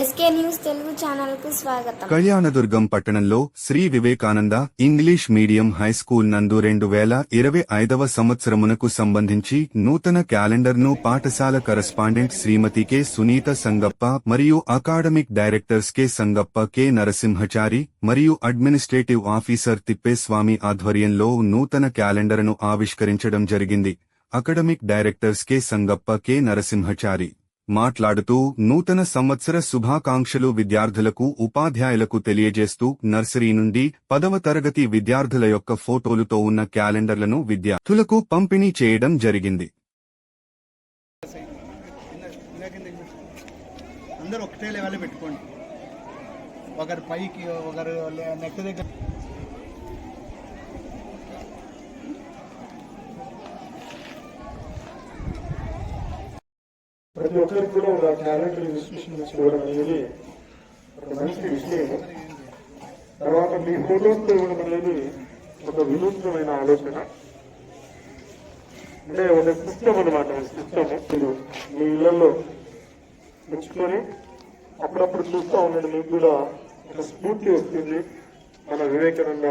SK news Telugu స్వాగతం. కళ్యాణదుర్గం పట్టణంలో Shri Vivekananda English medium high school నందు రెండు వేల ఇరవై ఐదవ సంవత్సరమునకు సంబంధించి నూతన క్యాలెండర్ను పాఠశాల కరస్పాండెంట్ శ్రీమతి కె. సునీత సంగప్ప మరియు academic directors K. Sangappa K. Narasimhachari మరియు అడ్మినిస్ట్రేటివ్ ఆఫీసర్ తిప్పేస్వామి ఆధ్వర్యంలో నూతన క్యాలెండర్ను ఆవిష్కరించడం జరిగింది. Academic directors K. Sangappa K. Narasimhachari మాట్లాడుతూ నూతన సంవత్సర శుభాకాంక్షలు విద్యార్థులకు ఉపాధ్యాయులకు తెలియజేస్తూ నర్సరీ నుండి పదవ తరగతి విద్యార్థుల యొక్క ఫోటోలతో ఉన్న క్యాలెండర్లను విద్యార్థులకు పంపిణీ చేయడం జరిగింది. అందరూ ఒకటే లెవెల్ పెట్టుకోండి. ఒకరు పైకి ఒకరు నెక్ దగ్గర ప్రతి ఒక్కరికి కూడా ఒక టాలెంట్ ఇన్స్టిట్యూషన్ చూడడం అనేది ఒక మంచి విషయం. తర్వాత మీ ఫోటోస్తో ఇవ్వడం అనేది ఒక వినూత్నమైన ఆలోచన. అంటే ఒక సిస్టమ్ అనమాట సిస్టమ్ మీరు మీ ఇళ్ళలో ఉంచుకొని అప్పుడప్పుడు చూస్తూ ఉండండి మీకు కూడా ఒక స్ఫూర్తి వస్తుంది మన వివేకానంద